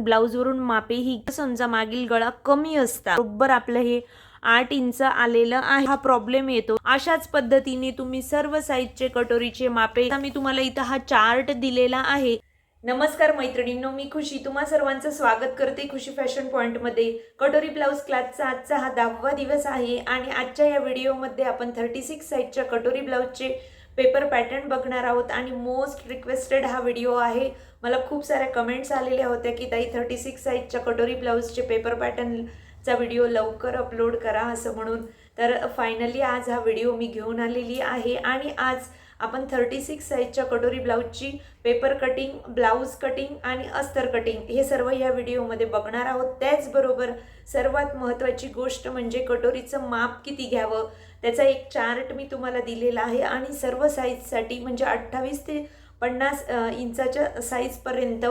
कारण ब्लाऊजवरून मापेही समजा मागील गळा कमी असतात. बरोबर आपलं हे आठ इंच आलेलं आहे. हा प्रॉब्लेम येतो. अशाच पद्धतीने तुम्ही सर्व साईजचे कटोरीचे मापे मी तुम्हाला इथं हा चार्ट दिलेला आहे. नमस्कार मैत्रिणींनो मी खुशी. तुम्हा सर्वांचं स्वागत करते खुशी फॅशन पॉईंटमध्ये कटोरी ब्लाऊज क्लासचा आजचा हा दहावा दिवस आहे आणि आजच्या या व्हिडिओमध्ये आपण थर्टी सिक्स साईजच्या कटोरी ब्लाऊजचे पेपर पॅटर्न बघणार आहोत आणि मोस्ट रिक्वेस्टेड हा व्हिडिओ आहे. मला खूप साऱ्या कमेंट्स आलेल्या होत्या की ताई थर्टी सिक्स साईजच्या कटोरी ब्लाऊजचे पेपर पॅटर्नचा व्हिडिओ लवकर अपलोड करा असं म्हणून. तर फायनली आज हा व्हिडिओ मी घेऊन आलेली आहे आणि आज आपण थर्टी सिक्स साईजच्या कटोरी ब्लाऊजची पेपर कटिंग ब्लाऊज कटिंग आणि अस्तर कटिंग हे सर्व या व्हिडिओमध्ये बघणार आहोत. त्याचबरोबर सर्वात महत्त्वाची गोष्ट म्हणजे कटोरीचं माप किती घ्यावं त्याचा एक चार्ट मी तुम्हाला दिलेला आहे. आणि सर्व साईजसाठी म्हणजे अठ्ठावीस ते पन्नास इंचाच्या साईजपर्यंत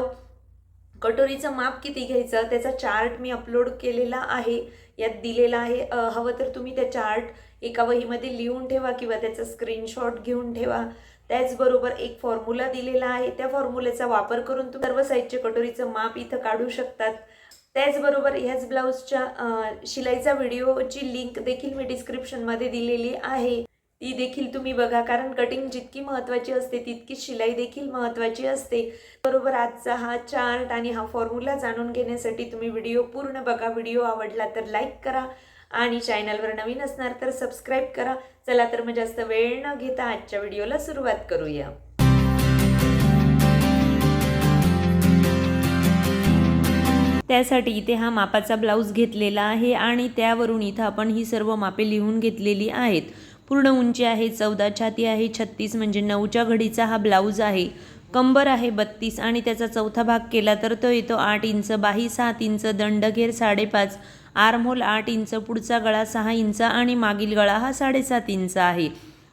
कटोरीचं माप किती घ्यायचं त्याचा चार्ट मी अपलोड केलेला आहे. यात दिलेला आहे हवं तर तुम्ही त्या चार्ट एका वहीमध्ये लिहून ठेवा किंवा त्याचा स्क्रीनशॉट घेऊन ठेवा. त्याचबरोबर एक फॉर्म्युला दिलेला आहे. त्या फॉर्म्युल्याचा वापर करून तुम्ही सर्व साईजचे कटोरीचं माप इथं काढू शकतात. त्याचबरोबर ह्याच ब्लाऊजच्या शिलाईचा व्हिडिओची लिंक देखील मी डिस्क्रिप्शनमध्ये दिलेली आहे. ती देखील तुम्ही बघा कारण कटिंग जितकी महत्त्वाची असते तितकीच शिलाई देखील महत्त्वाची असते. बरोबर आजचा हा चार्ट आणि हा फॉर्म्युला जाणून घेण्यासाठी तुम्ही व्हिडिओ पूर्ण बघा. व्हिडिओ आवडला तर लाईक करा आणि चॅनलवर नवीन असणार तर सबस्क्राईब करा. चला तर मग जास्त वेळ न घेता आजच्या व्हिडिओला सुरुवात करूया. त्यासाठी इथे हा मापाचा ब्लाऊज घेतलेला आहे आणि त्यावरून इथं आपण ही सर्व मापे लिहून घेतलेली आहेत. पूर्ण उंची आहे चौदा छाती आहे छत्तीस म्हणजे नऊच्या घडीचा हा ब्लाऊज आहे. कंबर आहे बत्तीस आणि त्याचा चौथा भाग केला तर तो येतो आठ इंच बाही सात इंच दंडघेर साडेपाच. आर्महोल आठ इंच पुढचा गळा सहा इंच आणि मागील गळा हा साडेसात इंच आहे.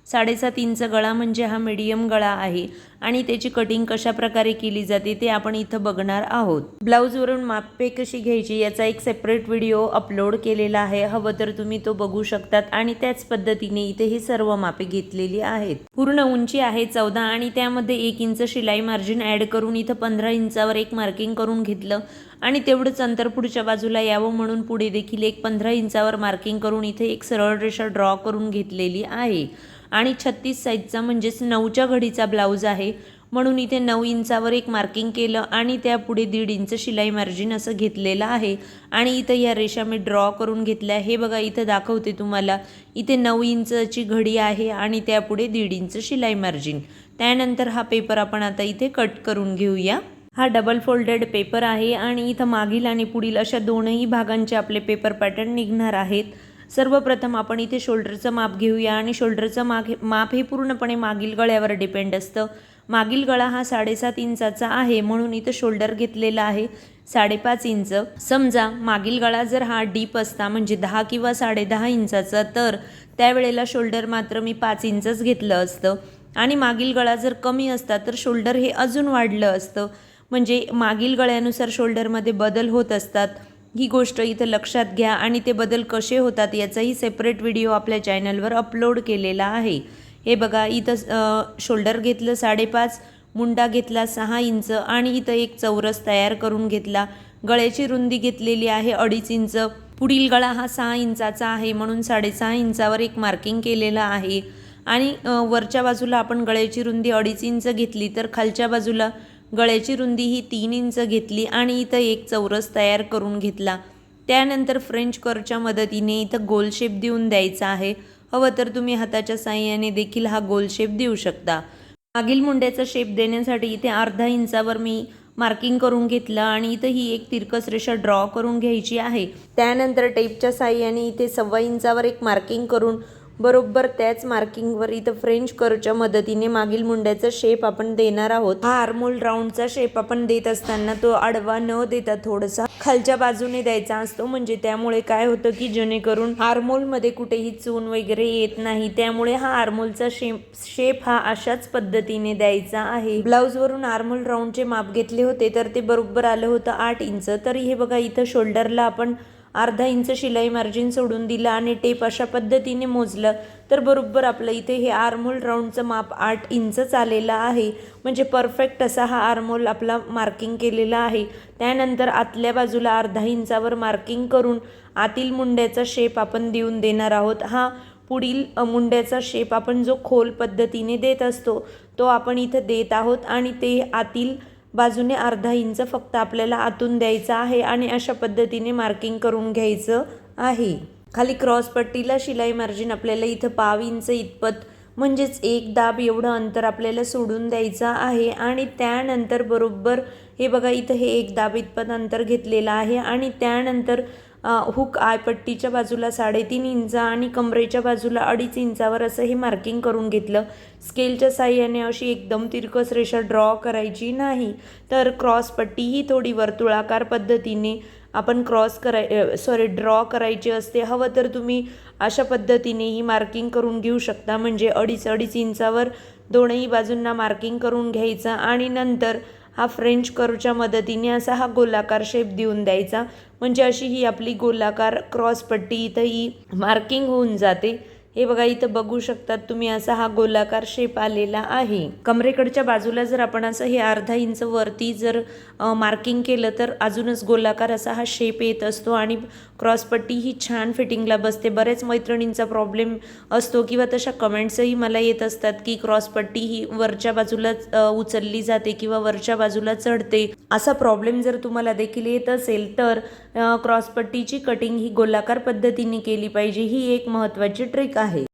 साडेसात इंच गळा म्हणजे हा मीडियम गळा आहे. आणि त्याची कटिंग कशा प्रकारे केली जाते ते आपण इथं बघणार आहोत. ब्लाऊजवरून मापे कशी घ्यायची याचा एक सेपरेट व्हिडिओ अपलोड केलेला आहे. हवं तर तुम्ही तो बघू शकतात आणि त्याच पद्धतीने इथे ही सर्व मापे घेतलेली आहेत. पूर्ण उंची आहे चौदा आणि त्यामध्ये एक इंच शिलाई मार्जिन ॲड करून इथं पंधरा इंचावर एक मार्किंग करून घेतलं. आणि तेवढंच अंतर पुढच्या बाजूला यावं म्हणून पुढे देखील एक पंधरा इंचावर मार्किंग करून इथे एक सरळ रेषा ड्रॉ करून घेतलेली आहे. आणि छत्तीस साईजचा म्हणजेच नऊच्या घडीचा ब्लाऊज आहे. म्हणून इथे नऊ इंचावर एक मार्किंग केलं आणि त्यापुढे दीड इंच शिलाई मार्जिन असं घेतलेलं आहे. आणि इथं या रेषा मी ड्रॉ करून घेतल्या. हे बघा इथं दाखवते तुम्हाला. इथे नऊ इंचची घडी आहे आणि त्यापुढे दीड इंच शिलाई मार्जिन त्यानंतर हा पेपर आपण आता इथे कट करून घेऊया. हा डबल फोल्डेड पेपर आहे आणि इथं मागील आणि पुढील अशा दोनही भागांचे आपले पेपर पॅटर्न निघणार आहेत. सर्वप्रथम आपण इथे शोल्डरचं माप घेऊया आणि शोल्डरचं माग माप हे पूर्णपणे मागील गळ्यावर डिपेंड असतं. मागील गळा हा साडेसात इंचाचा आहे म्हणून इथं शोल्डर घेतलेला आहे साडेपाच इंच. समजा मागील गळा जर हा डीप असता म्हणजे दहा किंवा साडेदहा इंचाचा तर त्यावेळेला शोल्डर मात्र मी पाच इंचच घेतलं असतं. आणि मागील गळा जर कमी असता तर शोल्डर हे अजून वाढलं असतं. म्हणजे मागील गळ्यानुसार शोल्डरमध्ये बदल होत असतात. ही गोष्ट इथं लक्षात घ्या आणि ते बदल कसे होतात याचाही सेपरेट व्हिडिओ आपल्या चॅनलवर अपलोड केलेला आहे. हे बघा इथं शोल्डर घेतलं साडेपाच मुंडा घेतला सहा इंच आणि इथं एक चौरस तयार करून घेतला. गळ्याची रुंदी घेतलेली आहे अडीच इंच. पुढील गळा हा सहा इंचाचा आहे म्हणून साडेसहा इंचावर एक मार्किंग केलेलं आहे. आणि वरच्या बाजूला आपण गळ्याची रुंदी अडीच इंच घेतली तर खालच्या बाजूला गळ्याची रुंदी ही तीन इंच घेतली आणि इथं एक चौरस तयार करून घेतला. त्यानंतर फ्रेंच करच्या मदतीने इथं गोल शेप देऊन द्यायचा आहे. हवं तर तुम्ही हाताच्या साह्याने देखील हा गोल शेप देऊ शकता. मागील मुंड्याचा शेप देण्यासाठी इथे अर्धा इंचावर मी मार्किंग करून घेतलं आणि इथं ही एक तिरकस रेषा ड्रॉ करून घ्यायची आहे. त्यानंतर टेपच्या साह्याने इथे सव्वा इंचावर एक मार्किंग करून बरोबर त्याच मार्किंगवर इथं फ्रेंच करच्या मदतीने मागील मुंड्याचा शेप आपण देणार आहोत. हा आर्मोल राऊंडचा शेप आपण देत असताना तो आडवा न देता थोडासा खालच्या बाजूने द्यायचा असतो. म्हणजे त्यामुळे काय होतं की जेणेकरून आर्मोलमध्ये कुठेही चून वगैरे येत नाही. त्यामुळे हा आर्मोलचा शेप शेप हा अशाच पद्धतीने द्यायचा आहे. ब्लाऊजवरून आर्मोल राऊंडचे माप घेतले होते तर ते बरोबर आलं होतं आठ इंच. तरी हे बघा इथं शोल्डरला आपण अर्धा इंच शिलाई मार्जिन सोडून दिलं आणि टेप अशा पद्धतीने मोजलं तर बरोबर आपलं इथे हे आर्मोल राऊंडचं माप आठ इंचच आलेलं आहे. म्हणजे परफेक्ट असा हा आर्मोल आपला मार्किंग केलेला आहे. त्यानंतर आतल्या बाजूला अर्धा इंचावर मार्किंग करून आतील मुंड्याचा शेप आपण देऊन देणार आहोत. हा पुढील मुंड्याचा शेप आपण जो खोल पद्धतीने देत असतो तो आपण इथं देत आहोत आणि ते आतील बाजूने अर्धा इंच फक्त आपल्याला आतून द्यायचं आहे आणि अशा पद्धतीने मार्किंग करून घ्यायचं आहे. खाली क्रॉस पट्टीला शिलाई मार्जिन आपल्याला इथं पाव इंच इतपत म्हणजेच एक दाब एवढं अंतर आपल्याला सोडून द्यायचं आहे. आणि त्यानंतर बरोबर हे बघा इथं हे एक दाब इतपत अंतर घेतलेलं आहे. आणि त्यानंतर हुक आयपट्टीच्या बाजूला साडेतीन इंच आणि कमरेच्या बाजूला अडीच इंचावर असं हे मार्किंग करून घेतलं. स्केलच्या साह्याने अशी एकदम तिरकस रेषा ड्रॉ करायची नाही. तर क्रॉस पट्टी ही थोडी वर्तुळाकार पद्धतीने आपण क्रॉस कराय सॉरी ड्रॉ करायची असते. हवं तर तुम्ही अशा पद्धतीने ही मार्किंग करून घेऊ शकता. म्हणजे अडीच अडीच इंचावर दोनही बाजूंना मार्किंग करून घ्यायचं आणि नंतर हा फ्रेंच कर्वच्या मदतीने असा हा गोलाकार शेप देऊन द्यायचा. म्हणजे अशी ही आपली गोलाकार क्रॉसपट्टी इथं ही मार्किंग होऊन जाते. हे बघा इथं बघू शकतात तुम्ही असा हा गोलाकार शेप आलेला आहे. कमरेकडच्या बाजूला जर आपण असं हे अर्धा इंच वरती जर मार्किंग केलं तर अजूनच गोलाकार असा हा शेप येत असतो आणि क्रॉसपट्टी ही छान फिटिंगला बसते. बऱ्याच मैत्रिणींचा प्रॉब्लेम असतो किंवा तशा कमेंट्सही मला येत असतात की क्रॉसपट्टी ही वरच्या बाजूलाच उचलली जाते किंवा वरच्या बाजूला चढते. असा प्रॉब्लेम जर तुम्हाला देखील येत असेल तर क्रॉसपट्टीची कटिंग ही गोलाकार पद्धतीने केली पाहिजे ही एक महत्त्वाची ट्रिक आहे.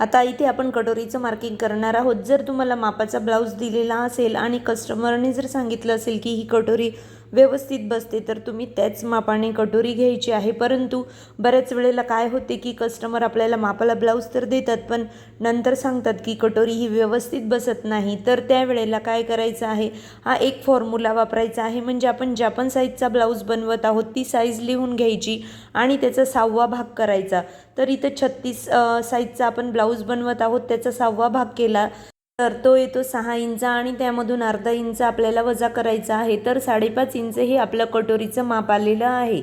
आता इथे आपण कटोरीचं मार्किंग करणार आहोत. जर तुम्हाला मापाचा ब्लाऊज दिलेला असेल आणि कस्टमरने जर सांगितलं असेल की ही कटोरी व्यवस्थित बसते तर तुम्ही त्याच मापाने कटोरी घ्यायची आहे. परंतु बऱ्याच वेळेला काय होते की कस्टमर आपल्याला मापाला ब्लाऊज तर देतात पण नंतर सांगतात की कटोरी ही व्यवस्थित बसत नाही. तर त्यावेळेला काय करायचं आहे? हा एक फॉर्म्युला वापरायचा आहे. म्हणजे आपण ज्या पण साईजचा ब्लाऊज बनवत आहोत ती साईज लिहून घ्यायची आणि त्याचा सहावा भाग करायचा. तर इथं छत्तीस साईजचा आपण ब्लाऊज बनवत आहोत त्याचा सहावा भाग केला तर तो येतो सहा इंच आणि त्यामधून अर्धा इंच आपल्याला वजा करायचा आहे. तर साडेपाच इंच हे आपलं कटोरीचं माप आलेलं आहे.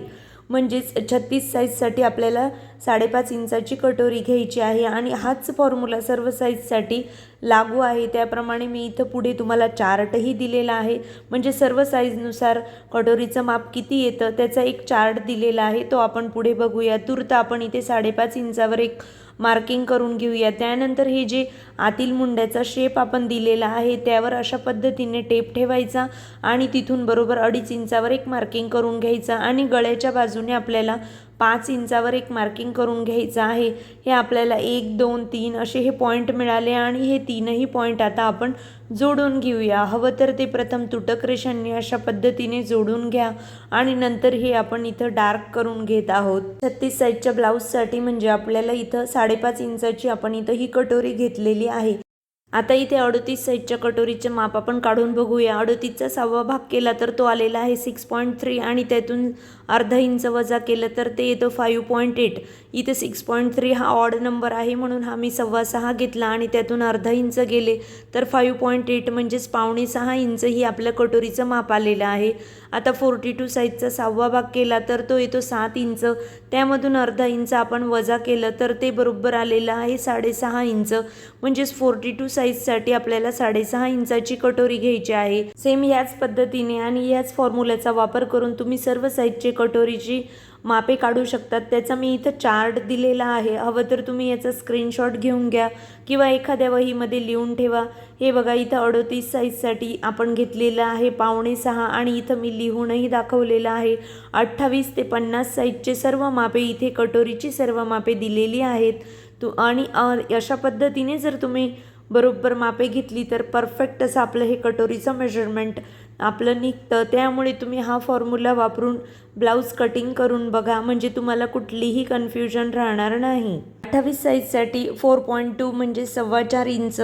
म्हणजेच छत्तीस साईजसाठी आपल्याला साडेपाच इंचाची कटोरी घ्यायची आहे आणि हाच फॉर्म्युला सर्व साईजसाठी लागू आहे. त्याप्रमाणे मी इथं पुढे तुम्हाला चार्टही दिलेला आहे. म्हणजे सर्व साईजनुसार कटोरीचं माप किती येतं त्याचा एक चार्ट दिलेला आहे. तो आपण पुढे बघूया. तूर्त आपण इथे साडेपाच इंचावर एक मार्किंग करून घेऊया. त्यानंतर हे जे आतील मुंड्याचा शेप आपण दिलेला आहे त्यावर अशा पद्धतीने टेप ठेवायचा आणि तिथून बरोबर अडीच इंचावर एक मार्किंग करून घ्यायचा आणि गळ्याच्या बाजूने आपल्याला पाच इंचावर एक मार्किंग करून घ्यायचं आहे. हे आपल्याला एक दोन तीन असे हे पॉईंट मिळाले आणि हे तीनही पॉईंट आता आपण जोडून घेऊया. हवं तर ते प्रथम तुटक रेषांनी अशा पद्धतीने जोडून घ्या आणि नंतर हे आपण इथं डार्क करून घेत आहोत. छत्तीस साईजच्या ब्लाऊजसाठी म्हणजे आपल्याला इथं साडेपाच इंचाची आपण इथं ही कटोरी घेतलेली आहे. आता इथे अडतीस साईजच्या कटोरीचे माप आपण काढून बघूया. अडतीसचा सहावा भाग केला तर तो आलेला आहे सिक्स पॉईंट थ्री आणि त्यातून अर्धा इंच वजा केलं तर ते येतो फाईव्ह पॉईंट एट इथे सिक्स पॉईंट थ्री हा ऑड नंबर आहे म्हणून हा मी सव्वा सहा घेतला आणि त्यातून अर्धा इंच गेले. तर फाईव्ह पॉईंट एट म्हणजेच पावणे सहा इंच ही आपल्या कटोरीचं माप आलेलं आहे. आता फोर्टी टू साईजचा सहावा भाग केला तर तो येतो सात इंच. त्यामधून अर्धा इंच आपण वजा केलं तर ते बरोबर आलेलं आहे साडेसहा इंच. म्हणजेच फोर्टी टू साईजसाठी आपल्याला साडेसहा इंचाची कटोरी घ्यायची आहे. सेम याच पद्धतीने आणि याच फॉर्म्युल्याचा वापर करून तुम्ही सर्व साईजचे कटोरीची मापे काढू शकतात. त्याचा मी इथं चार्ट दिलेला आहे. हवं तर तुम्ही याचा स्क्रीनशॉट घेऊन घ्या किंवा एखाद्या वहीमध्ये लिहून ठेवा. हे बघा इथं अडतीस साईजसाठी आपण घेतलेलं आहे पावणे सहा आणि इथं मी लिहूनही दाखवलेलं आहे. अठ्ठावीस ते पन्नास साईजचे सर्व मापे इथे कटोरीची सर्व मापे दिलेली आहेत. तू आणि अशा पद्धतीने जर तुम्ही बरोबर मापे घेतली तर परफेक्ट असं आपलं हे कटोरीचं मेजरमेंट आपलं निघतं. त्यामुळे तुम्ही हा फॉर्म्युला वापरून ब्लाऊज कटिंग करून बघा. म्हणजे तुम्हाला कुठलीही कन्फ्युजन राहणार नाही. अठ्ठावीस साईजसाठी फोर पॉईंट टू म्हणजे सव्वा चार इंच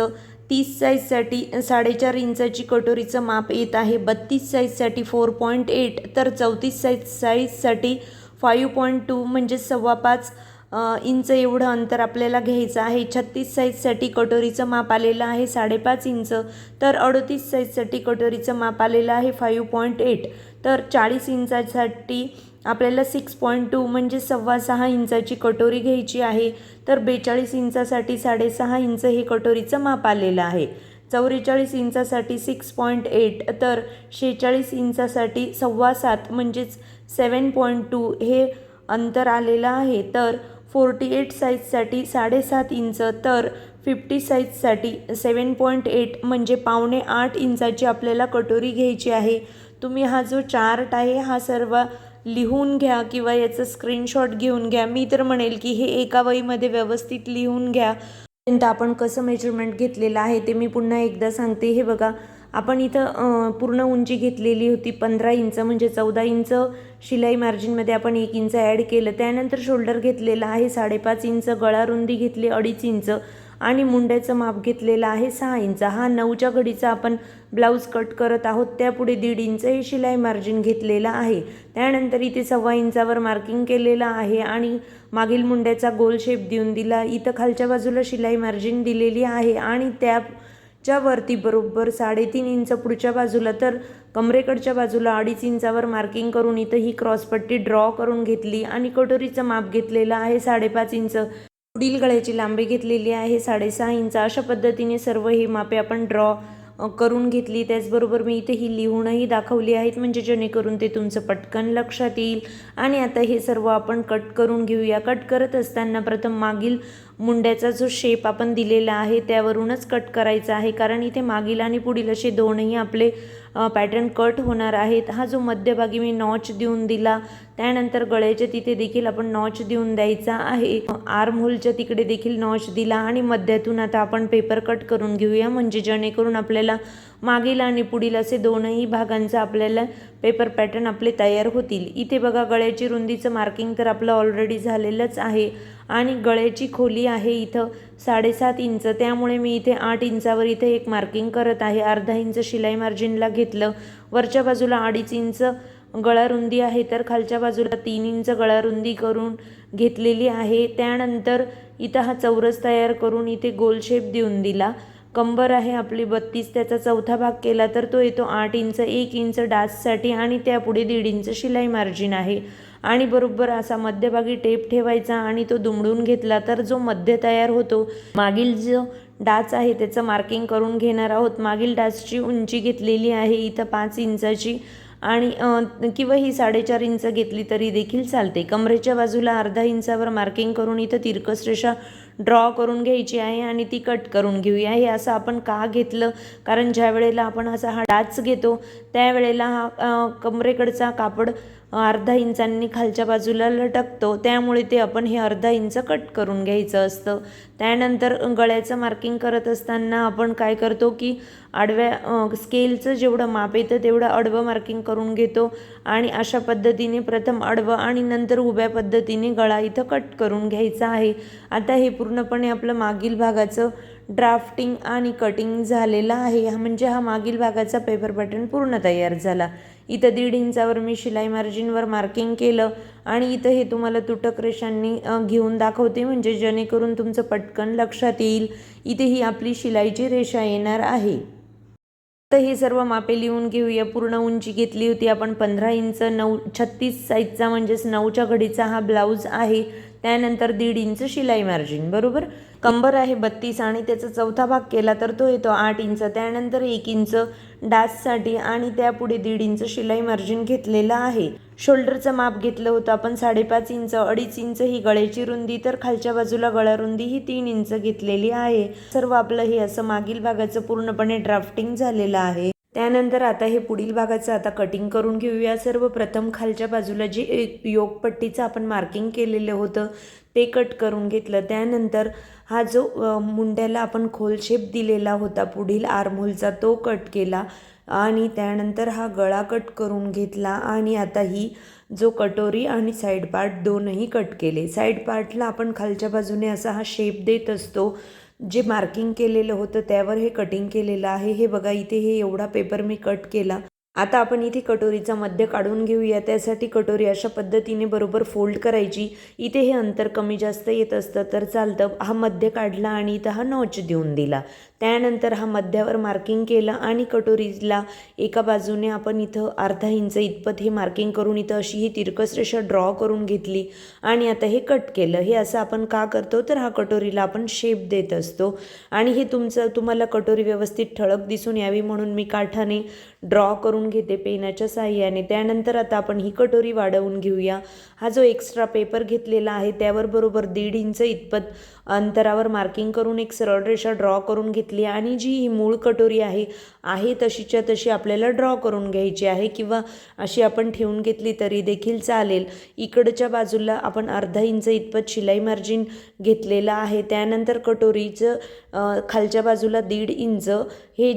तीस साईजसाठी साडेचार इंचाची कटोरीचं माप येत आहे. बत्तीस साईजसाठी फोर पॉईंट एट तर चौतीस साईज साईजसाठी फाईव्ह पॉईंट टू म्हणजे सव्वा पाच इंच एवढं अंतर आपल्याला घ्यायचं आहे. छत्तीस साईजसाठी कटोरीचं माप आलेलं आहे साडेपाच इंच. तर अडतीस साईजसाठी कटोरीचं माप आलेलं आहे फाईव्ह पॉईंट एट. तर चाळीस इंचासाठी आपल्याला सिक्स पॉईंट टू म्हणजे सव्वा सहा इंचाची कटोरी घ्यायची आहे. तर बेचाळीस इंचासाठी साडेसहा इंच हे कटोरीचं माप आलेलं आहे. चौवेचाळीस इंचासाठी सिक्स पॉईंट एट. तर शेहेचाळीस इंचासाठी सव्वा सात म्हणजेच सेवन पॉईंट टू हे अंतर आलेलं आहे. तर फोर्टी एट साईजसाठी साडेसात इंच तर फिफ्टी साईजसाठी सेवन पॉईंट एट म्हणजे पावणे आठ इंचाची आपल्याला कटोरी घ्यायची आहे. तुम्ही हा जो चार्ट आहे हा सर्व लिहून घ्या किंवा याचं स्क्रीनशॉट घेऊन घ्या. मी तर म्हणेल की हे एका वहीमध्ये व्यवस्थित लिहून घ्या. आपण कसं मेजरमेंट घेतलेलं आहे ते मी पुन्हा एकदा सांगते. हे बघा आपण इथं पूर्ण उंची घेतलेली होती पंधरा इंच म्हणजे चौदा इंच. शिलाई मार्जिनमध्ये आपण एक इंच ॲड केलं. त्यानंतर शोल्डर घेतलेला आहे साडेपाच इंच गळा रुंदी घेतली अडीच इंच आणि मुंड्याचं माप घेतलेलं आहे सहा इंच हा नऊच्या घडीचा आपण ब्लाऊज कट करत आहोत. त्यापुढे दीड इंच हे शिलाई मार्जिन घेतलेलं आहे. त्यानंतर इथे सव्वा इंचावर मार्किंग केलेलं आहे आणि मागील मुंड्याचा गोल शेप देऊन दिला. इथं खालच्या बाजूला शिलाई मार्जिन दिलेली आहे आणि त्या च्या वरती बरोबर साडेतीन इंच पुढच्या बाजूला तर कमरेकडच्या बाजूला अडीच इंचावर मार्किंग करून इथं ही क्रॉसपट्टी ड्रॉ करून घेतली आणि कटोरीचं माप घेतलेलं आहे साडेपाच इंच. पुढील गळ्याची लांबी घेतलेली आहे साडेसहा इंच. अशा पद्धतीने सर्व ही मापे आपण ड्रॉ करून घेतली. त्याचबरोबर मी इथे ही लिहूनही दाखवली आहेत म्हणजे जेणेकरून ते तुमचं पटकन लक्षात येईल. आणि आता हे सर्व आपण कट करून घेऊया. कट करत असताना प्रथम मागील मुंड्याचा जो शेप आपण दिलेला आहे त्यावरूनच कट करायचा आहे. कारण इथे मागील आणि पुढील असे दोनही आपले पॅटर्न कट होणार आहेत. हा जो मध्यभागी मी नॉच देऊन दिला त्यानंतर गळ्याच्या तिथे देखील आपण नॉच देऊन द्यायचा आहे. आर्म होलच्या तिकडे देखील नॉच दिला आणि मध्यातून आता आपण पेपर कट करून घेऊया. म्हणजे जेणेकरून आपल्याला मागील आणि पुढील असे दोनही भागांचा आपल्याला पेपर पॅटर्न आपले तयार होतील. इथे बघा गळ्याची रुंदीचं मार्किंग तर आपलं ऑलरेडी झालेलंच आहे. आणि गळ्याची खोली आहे इथं साडेसात इंच. त्यामुळे मी इथे आठ इंचावर इथे एक मार्किंग करत आहे. अर्धा इंच शिलाई मार्जिनला घेतलं. वरच्या बाजूला अडीच इंच गळा रुंदी आहे तर खालच्या बाजूला तीन इंच गळा रुंदी करून घेतलेली आहे. त्यानंतर इथं हा चौरस तयार करून इथे गोल शेप देऊन दिला. कंबर आहे आपली बत्तीस त्याचा चौथा भाग केला तर तो येतो आठ इंच एक इंच डाससाठी आणि त्यापुढे दीड इंच शिलाई मार्जिन आहे. आणि बरोबर असा मध्यभागी टेप ठेवायचा आणि तो दुमडून घेतला तर जो मध्य तयार होतो मागील जो डाच आहे त्याचं मार्किंग करून घेणार आहोत. मागील डाचची उंची घेतलेली आहे इथं पाच इंचाची आणि किंवा ही साडेचार इंच घेतली तरी देखील चालते. कमरेच्या बाजूला अर्धा इंचावर मार्किंग करून इथं तिरकस रेषा ड्रॉ करून घ्यायची आहे आणि ती कट करून घेऊया. हे असं आपण का घेतलं? कारण ज्या वेळेला आपण असा हा डाच घेतो त्यावेळेला हा कमरेकडचा कापड अर्धा इंचांनी खालच्या बाजूला लटकतो. त्यामुळे ते आपण हे अर्धा इंच कट करून घ्यायचं असतं. त्यानंतर गळ्याचं मार्किंग करत असताना आपण काय करतो की आडव्या स्केलचं जेवढं माप येतं तेवढं आडवं मार्किंग करून घेतो आणि अशा पद्धतीने प्रथम आडवं आणि नंतर उभ्या पद्धतीने गळा इथं कट करून घ्यायचा आहे. आता हे पूर्णपणे आपलं मागील भागाचं ड्राफ्टिंग आणि कटिंग झालेलं आहे. हा म्हणजे हा मागील भागाचा पेपर पॅटर्न पूर्ण तयार झाला. इथं दीड इंचावर मी शिलाई मार्जिनवर मार्किंग केलं आणि इथं हे तुम्हाला तुटक रेषांनी घेऊन दाखवते. म्हणजे जेणेकरून तुमचं पटकन लक्षात येईल. इथे ही आपली शिलाईची रेषा येणार आहे. तर हे सर्व मापे लिहून घेऊया. पूर्ण उंची घेतली होती आपण पंधरा इंच नऊ छत्तीस साईजचा म्हणजेच नऊच्या घडीचा हा ब्लाऊज आहे. त्यानंतर दीड इंच शिलाई मार्जिन बरोबर? कंबर आहे बत्तीस आणि त्याचा चौथा भाग केला तर तो येतो आठ इंच. त्यानंतर एक इंच डाससाठी आणि त्यापुढे दीड इंच शिलाई मार्जिन घेतलेला आहे. शोल्डरचं माप घेतलं होतं आपण साडेपाच इंच अडीच इंच ही गळ्याची रुंदी तर खालच्या बाजूला गळा रुंदी ही तीन इंच घेतलेली आहे. सर्व आपलं हे असं मागील भागाचं पूर्णपणे ड्राफ्टिंग झालेलं आहे. त्यानंतर आता हे पुढील भागाचं आता कटिंग करून घेऊया. सर्वप्रथम खालच्या बाजूला जे एक योगपट्टीचं आपण मार्किंग केलेलं होतं ते कट करून घेतलं. त्यानंतर हा जो मुंड्याला आपण खोल शेप दिलेला होता पुढील आरमोलचा तो कट केला. आणि त्यानंतर हा गळा कट करून घेतला. आणि आता ही जो कटोरी आणि साईड पार्ट दोनही कट केले. साईड पार्टला आपण खालच्या बाजूने असा हा शेप देत असतो. जे मार्किंग केलेलं होतं त्यावर हे कटिंग केलेलं आहे. हे बघा इथे हे एवढा पेपर मी कट केला. आता आपण इथे कटोरीचा मध्य काढून घेऊया. त्यासाठी कटोरी अशा पद्धतीने बरोबर फोल्ड करायची. इथे हे अंतर कमी जास्त येत असतं तर चालतं. हा मध्य काढला आणि इथं हा नॉच देऊन दिला. त्यानंतर हा मध्यावर मार्किंग केलं आणि कटोरीला एका बाजूने आपण इथं अर्धा इंच इतपत हे मार्किंग करून इथं अशी ही तिरकस रेषा ड्रॉ करून घेतली आणि आता हे कट केलं. हे असं आपण का करतो? तर हा कटोरीला आपण शेप देत असतो. आणि हे तुमचं तुम्हाला कटोरी व्यवस्थित ठळक दिसून यावी म्हणून मी काठाने ड्रॉ करून घेते पेनाच्या साह्याने. त्यानंतर आता आपण ही कटोरी वाढवून घेऊया. हा जो एक्स्ट्रा पेपर घेतलेला आहे त्यावर बरोबर दीड इंच इतपत अंतरावर मार्किंग करून एक सरळ रेषा ड्रॉ करून घेतली आणि जी ही मूळ कटोरी आहे आहे तशीच्या तशी आपल्याला ड्रॉ करून घ्यायची आहे किंवा अशी आपण ठेवून घेतली तरी देखील चालेल. इकडच्या बाजूला आपण अर्धा इंच इतपत शिलाई मार्जिन घेतलेलं आहे. त्यानंतर कटोरीचं खालच्या बाजूला दीड इंच हे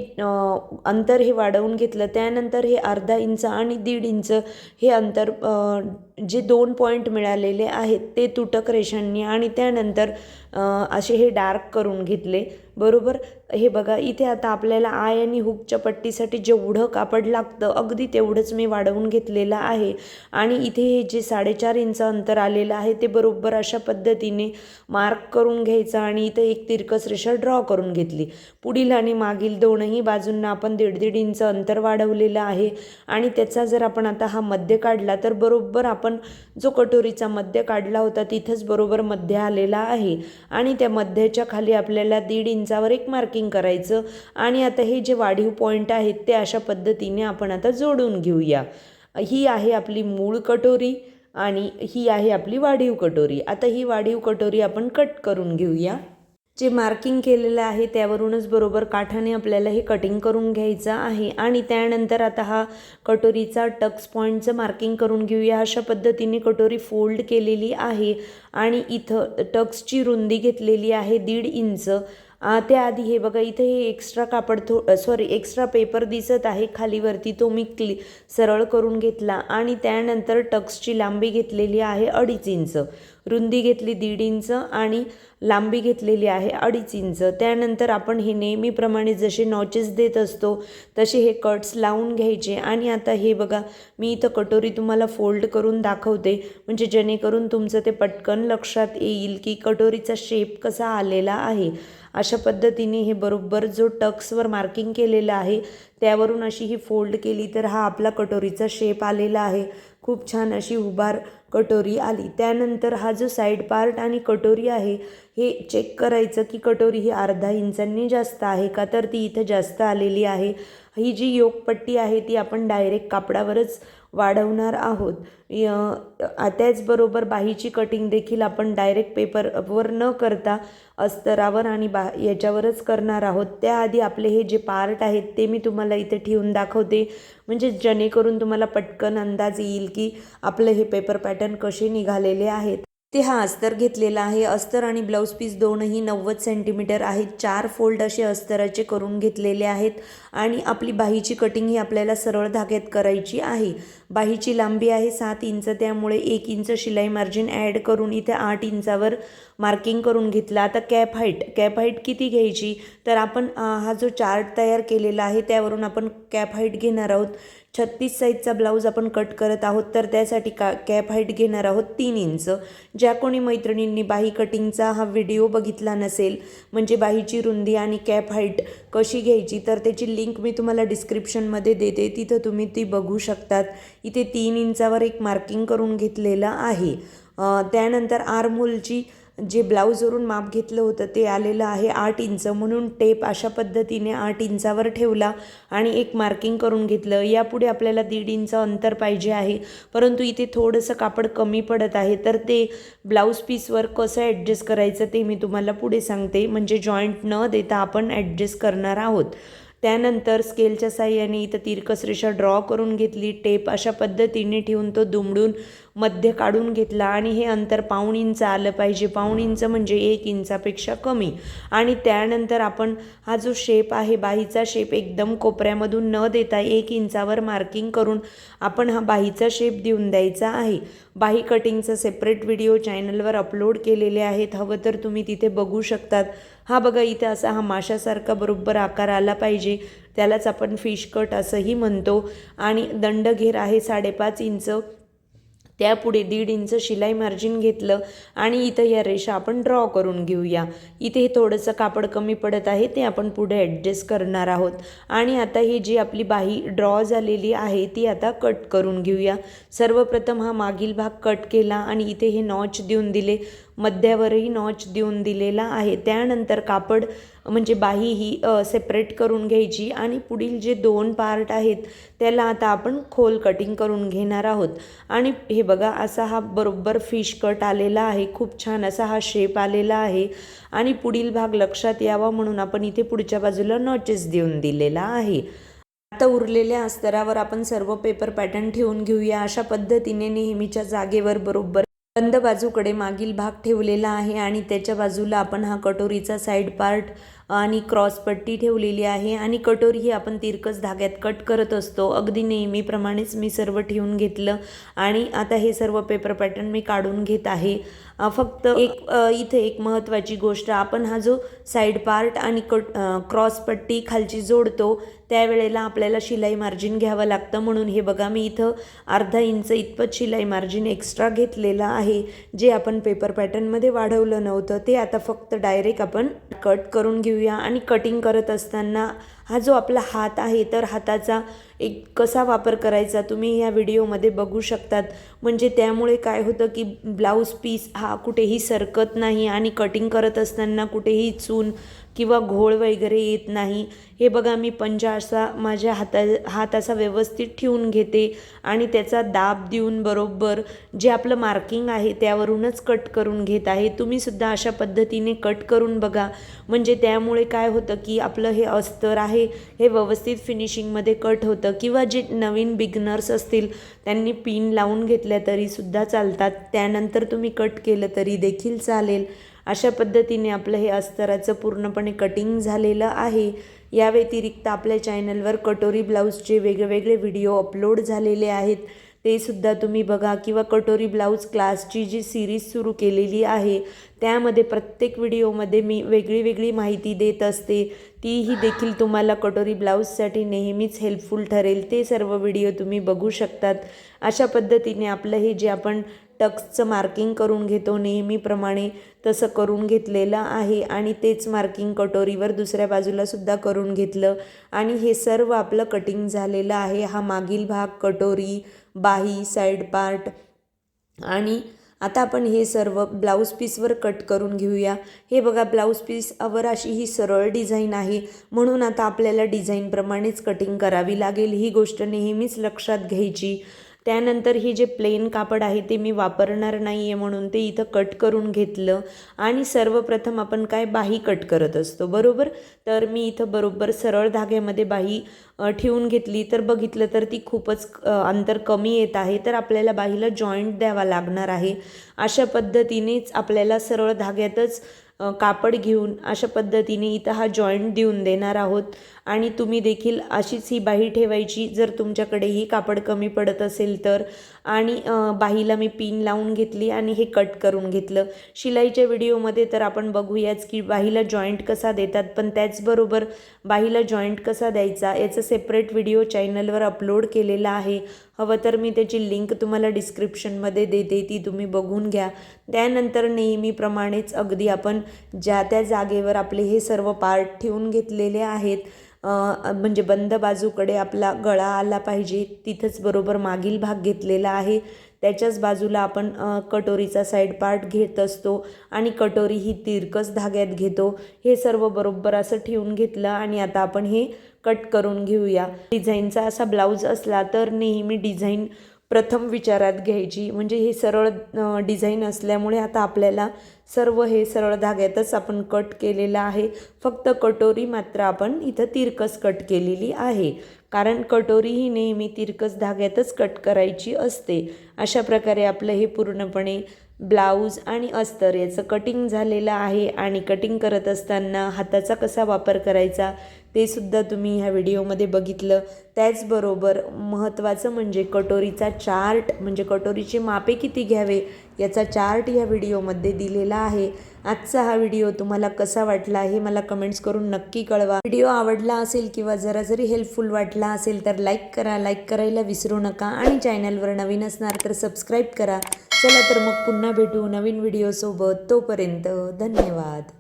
अंतर हे वाढवून घेतलं. त्यानंतर हे अर्धा इंच आणि दीड इंच हे अंतर जे दोन पॉईंट मिळालेले आहेत ते तुटक रेषांनी आणि त्यानंतर असे हे डार्क करून घेतले. बरोबर? हे बघा इथे आता आपल्याला आय आणि हुकच्या पट्टीसाठी जेवढं कापड लागतं अगदी तेवढंच मी वाढवून घेतलेलं आहे. आणि इथे हे जे साडेचार इंच अंतर आलेलं आहे ते बरोबर अशा पद्धतीने मार्क करून घ्यायचं आणि इथं एक तिरकस रेषा ड्रॉ करून घेतली. पुढील आणि मागील दोनही बाजूंना आपण दीड दीड इंच अंतर वाढवलेलं आहे. आणि त्याचा जर आपण आता हा मध्य काढला तर बरोबर आपण जो कटोरीचा मध्य काढला होता तिथंच बरोबर मध्य आलेला आहे. आणि त्या मध्याच्या खाली आपल्याला दीड इंच इंचावर एक मार्किंग करायचं. आणि आता हे जे वाढीव पॉईंट आहेत ते अशा पद्धतीने आपण आता जोडून घेऊया. ही आहे आपली मूळ कटोरी आणि ही आहे आपली वाढीव कटोरी. आता ही वाढीव कटोरी आपण कट करून घेऊया. जे मार्किंग केलेलं आहे त्यावरूनच बरोबर काठाने आपल्याला हे कटिंग करून घ्यायचं आहे. आणि त्यानंतर आता हा कटोरीचा टक्स पॉईंटचं मार्किंग करून घेऊया. अशा पद्धतीने कटोरी फोल्ड केलेली आहे. आणि इथं टक्सची रुंदी घेतलेली आहे दीड इंच. त्याआधी हे बघा इथे हे एक्स्ट्रा कापड थो सॉरी एक्स्ट्रा पेपर दिसत आहे. खालीवरती तो मी क्लि सरळ करून घेतला आणि त्यानंतर टक्सची लांबी घेतलेली आहे अडीच इंच. रुंदी घेतली दीड इंच आणि लांबी घेतलेली आहे अडीच इंच. त्यानंतर आपण हे नेहमीप्रमाणे जसे नॉचेस देत असतो तसे हे कट्स लावून घ्यायचे. आणि आता हे बघा मी इथं कटोरी तुम्हाला फोल्ड करून दाखवते. म्हणजे जेणेकरून तुमचं ते पटकन लक्षात येईल की कटोरीचा शेप कसा आलेला आहे. अशा पद्धतीने हे बरोबर जो टक्सवर मार्किंग केलेलं आहे त्यावरून अशी ही फोल्ड केली तर हा आपला कटोरीचा शेप आलेला आहे. खूप छान अशी उभार कटोरी आली. त्यानंतर हा जो साईड पार्ट आणि कटोरी आहे हे चेक करायचं की कटोरी ही अर्धा इंचांनी जास्त आहे का? तर ती इथं जास्त आलेली आहे. ही जी योगपट्टी आहे ती आपण डायरेक्ट कापडावरच वाढवणार आहोत. य- त्याचबरोबर बाहीची कटिंग देखील आपण डायरेक्ट पेपरवर न करता अस्तरावर आणि बा याच्यावरच करणार आहोत. त्याआधी आपले हे जे पार्ट आहेत ते मी तुम्हाला इथे ठेवून दाखवते. म्हणजे जेणेकरून तुम्हाला पटकन अंदाज येईल की आपलं हे पेपर पॅटर्न कसे निघालेले आहेत. ते हा अस्तर घेतलेला आहे. अस्तर आणि ब्लाऊज पीस दोनही नव्वद सेंटीमीटर आहेत. चार फोल्ड असे अस्तराचे करून घेतलेले आहेत आणि आपली बाहीची कटिंग ही आपल्याला सरळ धाग्यात करायची आहे. बाहीची लांबी आहे सात इंच त्यामुळे एक इंच शिलाई मार्जिन ॲड करून इथे आठ इंचावर मार्किंग करून घेतलं. आता कॅप हाईट कॅप हाईट किती घ्यायची? तर आपण हा जो चार्ट तयार केलेला आहे त्यावरून आपण कॅप हाईट घेणार आहोत. छत्तीस साईजचा ब्लाऊज आपण कट करत आहोत तर त्यासाठी का कॅप हाईट घेणार आहोत तीन इंच. ज्या कोणी मैत्रिणींनी बाही कटिंगचा हा व्हिडिओ बघितला नसेल म्हणजे बाहीची रुंदी आणि कॅप हाईट कशी घ्यायची तर त्याची लिंक मी तुम्हाला डिस्क्रिप्शनमध्ये देते तिथं तुम्ही ती बघू शकतात. इथे तीन इंचावर एक मार्किंग करून घेतलेलं आहे. त्यानंतर आर्महोलची जे ब्लाऊजवरून माप घेतलं होतं ते आलेलं आहे आठ इंच. म्हणून टेप अशा पद्धतीने आठ इंचावर ठेवला आणि एक मार्किंग करून घेतलं. यापुढे आपल्याला दीड इंच अंतर पाहिजे आहे. परंतु इथे थोडंसं कापड कमी पडत आहे. तर ते ब्लाऊज पीसवर कसं ॲडजस्ट करायचं ते मी तुम्हाला पुढे सांगते. म्हणजे जॉईंट न देता आपण ॲडजस्ट करणार आहोत. त्यानंतर स्केलच्या साह्याने इथं तिरकस रेषा ड्रॉ करून घेतली. टेप अशा पद्धतीने ठेवून तो दुमडून मध्य काढून घेतला आणि हे अंतर पाऊण इंच आलं पाहिजे. पाऊण इंच म्हणजे एक इंचापेक्षा कमी. आणि त्यानंतर आपण हा जो शेप आहे बाहीचा शेप एकदम कोपऱ्यामधून न देता एक इंचावर मार्किंग करून आपण हा बाहीचा शेप देऊन द्यायचा आहे. बाही कटिंगचं सेपरेट व्हिडिओ चॅनलवर अपलोड केलेले आहेत. हवं तर तुम्ही तिथे बघू शकतात. हा बघा इथे असा हा माशासारखा बरोबर आकार आला पाहिजे. त्यालाच आपण फिश कट असंही म्हणतो. आणि दंडघेर आहे साडेपाच इंच. त्यापुढे दीड इंच शिलाई मार्जिन घेतलं आणि इथं या रेषा आपण ड्रॉ करून घेऊया. इथे हे थोडंसं कापड कमी पडत आहे ते आपण पुढे ॲडजस्ट करणार आहोत. आणि आता ही जी आपली बाही ड्रॉ झालेली आहे ती आता कट करून घेऊया. सर्वप्रथम हा मागील भाग कट केला आणि इथे हे नॉच देऊन दिले. मध्यावरही नॉच देऊन दिलेला आहे. त्यानंतर कापड म्हणजे बाही ही सेपरेट करून घ्यायची आणि पुढील जे दोन पार्ट आहेत त्याला आता आपण खोल कटिंग करून घेणार आहोत. आणि हे बघा असा हा बरोबर फिश कट आलेला आहे. खूप छान असा हा शेप आलेला आहे. आणि पुढील भाग लक्षात यावा म्हणून आपण इथे पुढच्या बाजूला नॉचेस देऊन दिलेला आहे. आता उरलेल्या अस्तरावर आपण सर्व पेपर पॅटर्न ठेवून घेऊया. अशा पद्धतीने नेहमीच्या जागेवर बरोबर बंद बाजूकडे मागील भाग ठेवलेला आहे आणि त्याच्या बाजूला आपण हा कटोरीचा साईड पार्ट आणि क्रॉसपट्टी ठेवलेली आहे आणि कटोरी ही आपण तिरकस धाग्यात कट करत असतो. अगदी नेहमीप्रमाणेच मी सर्व ठेवून घेतलं आणि आता हे सर्व पेपर पॅटर्न मी काढून घेत आहे. फक्त एक इथे एक महत्त्वाची गोष्ट आपण हा जो साईड पार्ट आणि कट क्रॉस पट्टी खालची जोडतो त्यावेळेला आपल्याला शिलाई मार्जिन घ्यावं लागतं. म्हणून हे बघा मी इथं अर्धा इंच इतपत शिलाई मार्जिन एक्स्ट्रा घेतलेलं आहे जे आपण पेपर पॅटर्नमध्ये वाढवलं नव्हतं. ते आता फक्त डायरेक्ट आपण कट करून घेऊया. आणि कटिंग करत असताना हा जो आपला हात आहे तर हाताचा एक कसा वापर करायचा तुम्ही या व्हिडिओमध्ये बघू शकतात. म्हणजे त्यामुळे काय होतं की ब्लाऊज पीस हा कुठेही सरकत नाही आणि कटिंग करत असताना कुठेही चून किंवा घोळ वगैरे येत नाही. हे बघा मी पंजा असा माझ्या हाता हात असा व्यवस्थित ठेवून घेते आणि त्याचा दाब देऊन बरोबर जे आपलं मार्किंग आहे त्यावरूनच कट करून घेत आहे. तुम्हीसुद्धा अशा पद्धतीने कट करून बघा. म्हणजे त्यामुळे काय होतं की आपलं हे अस्तर आहे हे व्यवस्थित फिनिशिंगमध्ये कट होतं. किंवा जे नवीन बिगनर्स असतील त्यांनी पिन लावून घेतल्या तरीसुद्धा चालतात. त्यानंतर तुम्ही कट केलं तरी देखील चालेल. अशा पद्धतीने आपलं हे अस्तराचं पूर्णपणे कटिंग झालेलं आहे. या व्यतिरिक्त आपल्या चॅनलवर कटोरी ब्लाऊजचे वेगवेगळे व्हिडिओ अपलोड झालेले आहेत. ते सुद्धा तुम्ही बघा किंवा कटोरी ब्लाऊज क्लासची जी सिरीज सुरू केलेली आहे त्यामध्ये प्रत्येक व्हिडिओमध्ये मी वेगळी वेगळी माहिती देत असते. तीही देखील तुम्हाला कटोरी ब्लाऊजसाठी नेहमीच हेल्पफुल ठरेल. ते सर्व व्हिडिओ तुम्ही बघू शकतात. अशा पद्धतीने आपलं हे जे आपण टक्सचं मार्किंग करून घेतो नेहमीप्रमाणे तसं करून घेतलेलं आहे आणि तेच मार्किंग कटोरीवर दुसऱ्या बाजूलासुद्धा करून घेतलं. आणि हे सर्व आपलं कटिंग झालेलं आहे. हा मागील भाग कटोरी बाही साईड पार्ट आणि आता आपण हे सर्व ब्लाऊज पीसवर कट करून घेऊया. हे बघा ब्लाऊज पीसवर अशी ही सरळ डिझाईन आहे. म्हणून आता आपल्याला डिझाईनप्रमाणेच कटिंग करावी लागेल. ही गोष्ट नेहमीच लक्षात घ्यायची. त्यानंतर हे जे प्लेन कापड आहे ते मी वापरणार नाही आहे म्हणून ते इथं कट करून घेतलं. आणि सर्वप्रथम आपण काय बाही कट करत असतो बरोबर? तर मी इथं बरोबर सरळ धाग्यामध्ये बाही ठेवून घेतली. तर बघितलं तर ती खूपच अंतर कमी येत आहे. तर आपल्याला बाहीला जॉईंट द्यावा लागणार आहे. अशा पद्धतीनेच आपल्याला सरळ धाग्यातच कापड घेऊन अशा पद्धतीने इथं हा जॉईंट देऊन देणार आहोत. आणि तुम्ही देखील अशीच ही बाही ठेवायची. जर तुमच्याकडे ही कापड कमी पडत असेल तर. आणि बाहीला मी पिन लावून घेतली आणि हे कट करून घेतलं. शिलाईच्या व्हिडिओमध्ये तर आपण बघूयाच की बाहीला जॉईंट कसा देतात. पण त्याचबरोबर बाहीला जॉईंट कसा द्यायचा याचं सेपरेट व्हिडिओ चॅनलवर अपलोड केलेला आहे. हवं तर मी त्याची लिंक तुम्हाला डिस्क्रिप्शनमध्ये देते ती तुम्ही बघून घ्या. त्यानंतर नेहमीप्रमाणेच अगदी आपण ज्या त्या जागेवर आपले हे सर्व पार्ट ठेवून घेतलेले आहेत. म्हणजे बंद बाजूकडे आपला गळा आला पाहिजे तिथंच बरोबर मागील भाग घेतलेला आहे. त्याच्याच बाजूला आपण कटोरीचा साईड पार्ट घेत असतो आणि कटोरी ही तिरकस धाग्यात घेतो. हे सर्व बरोबर असं ठेवून घेतलं आणि आता आपण हे कट करून घेऊया. डिझाईनचा असा ब्लाऊज असला तर नेहमी डिझाईन प्रथम विचारात घ्यायची. म्हणजे हे सरळ डिझाईन असल्यामुळे आता आपल्याला सर्व हे सरळ धाग्यातच आपण कट केलेलं आहे. फक्त कटोरी मात्र आपण इथं तिरकस कट केलेली आहे. कारण कटोरी ही नेहमी तिरकस धाग्यातच कट करायची असते. अशा प्रकारे आपलं हे पूर्णपणे ब्लाऊज आणि अस्तर याचं कटिंग झालेलं आहे. आणि कटिंग करत असताना हाताचा कसा वापर करायचा? ते सुद्धा तुम्ही ह्या व्हिडिओमध्ये बघितलं. त्याचबरोबर महत्त्वाचं म्हणजे कटोरीचा चार्ट म्हणजे कटोरीचे मापे किती घ्यावे याचा चार्ट ह्या व्हिडिओमध्ये दिलेला आहे. आजचा हा व्हिडिओ तुम्हाला कसा वाटला हे मला कमेंट्स करून नक्की कळवा. व्हिडिओ आवडला असेल किंवा जरा जरी हेल्पफुल वाटला असेल तर लाईक करा लाईक करायला विसरू नका आणि चॅनलवर नवीन असणार तर सबस्क्राईब करा. चला तर मग पुन्हा भेटू नवीन व्हिडिओसोबत. तोपर्यंत धन्यवाद.